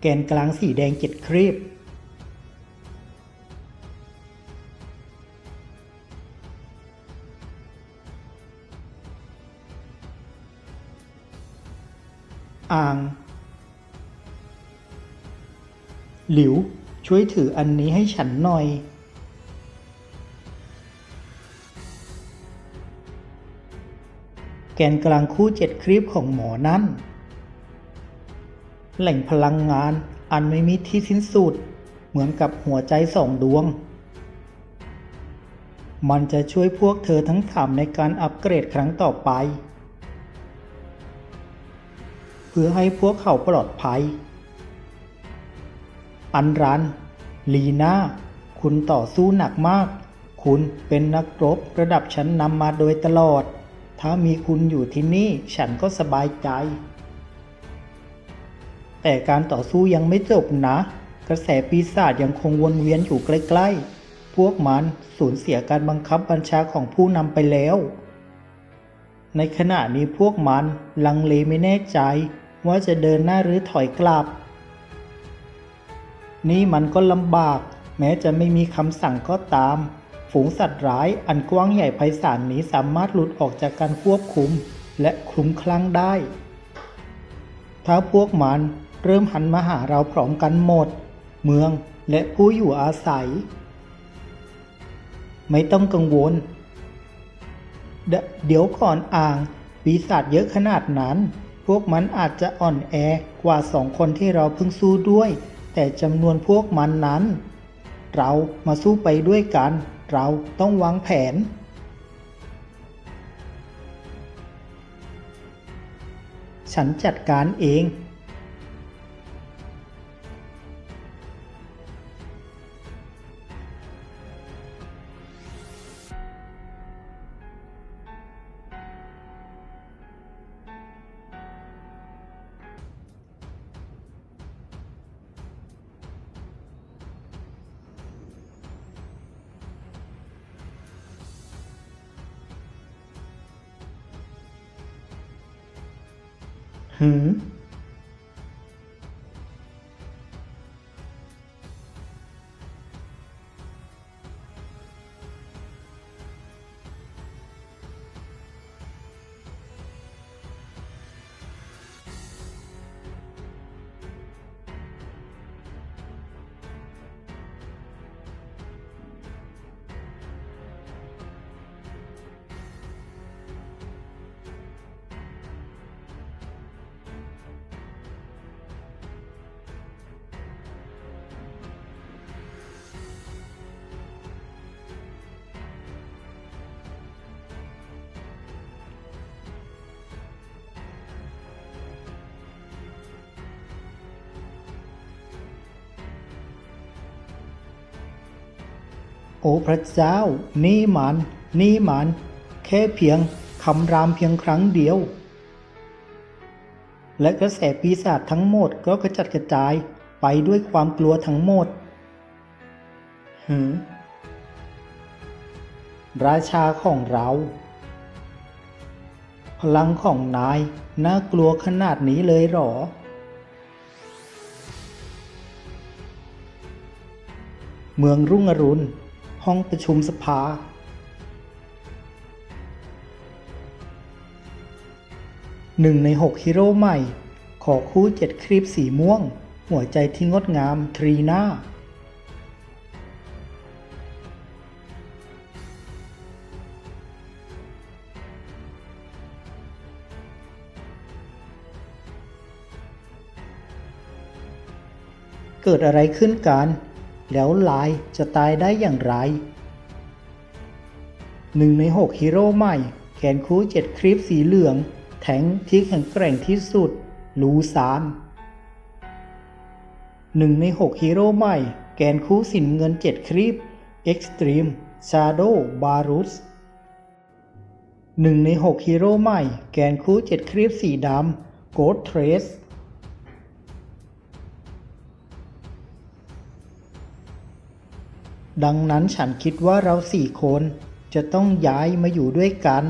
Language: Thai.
แกนกลางสีแดงเจ็ดครีบ อ่าง หลิว ช่วยถืออันนี้ให้ฉันหน่อย แกนกลางคู่เจ็ดครีบของหมอนั่น แหล่งพลังงานอันไม่มีที่สิ้นสุด เหมือนกับหัวใจสองดวง มันจะช่วยพวกเธอทั้งสามในการอัปเกรดครั้งต่อไป เพื่อให้พวกเขาปลอดภัย อันรัน ลีน่า คุณต่อสู้หนักมาก คุณเป็นนักรบระดับชั้นนำมาโดยตลอด ถ้ามีคุณอยู่ที่นี่ฉันก็สบายใจ แต่การต่อสู้ยังไม่จบนะ กระแสปีศาจยังคงวนเวียนอยู่ใกล้ๆ พวกมันสูญเสียการบังคับบัญชาของผู้นำไปแล้ว ในขณะนี้พวกมันลังเลไม่แน่ใจว่าจะเดินหน้าหรือถอยกลับ นี่มันก็ลำบาก แม้จะไม่มีคำสั่งก็ตาม ฝูงสัตว์ร้ายอันกว้างใหญ่ไพศาลนี้สามารถหลุดออกจากการควบคุมและคลุ้มคลั่งได้ ถ้าพวกมัน เริ่มหันมาหาเราพร้อมกันหมด เมืองและผู้อยู่อาศัย ไม่ต้องกังวลเดเดี๋ยวก่อนอ่างปีศาจเยอะขนาดนั้น พวกมันอาจจะอ่อนแอกว่าสองคนที่เราเพิ่งสู้ด้วย แต่จำนวนพวกมันนั้น เรามาสู้ไปด้วยกัน เราต้องวางแผนฉันจัดการเอง หื โอ้พระเจ้า นี่มันนี่มันแค่เพียงคำรามเพียงครั้งเดียว และกระแสปีศาจทั้งหมดก็กระจัดกระจายไปด้วยความกลัวทั้งหมดหืมราชาของเรา พลังของนายน่ากลัวขนาดนี้เลยหรอ เมืองรุ่งอรุณ ห้องประชุมสภา หนึ่งในหกฮีโร่ใหม่ ขอคู่เจ็ดครีบสีม่วง หัวใจที่งดงามทรีน่าเกิดอะไรขึ้นกัน แล้วลายจะตายได้อย่างไรหนึ่งในหกฮีโร่ใหม่ แขนคู่เจ็ดคลิปสีเหลือง แทงที่แข็งแกร่งที่สุด ลูซานหนึ่งในหกฮีโร่ใหม่ แกนคู่สินเงินเจ็ดคลิปเอ็กซ์ตรีมชาโดบารุสหนึ่งในหกฮีโร่ใหม่ แกนคู่เจ็ดคลิปสีดำโกดเทรส ดังนั้นฉันคิดว่าเราสี่คนจะต้องย้ายมาอยู่ด้วยกัน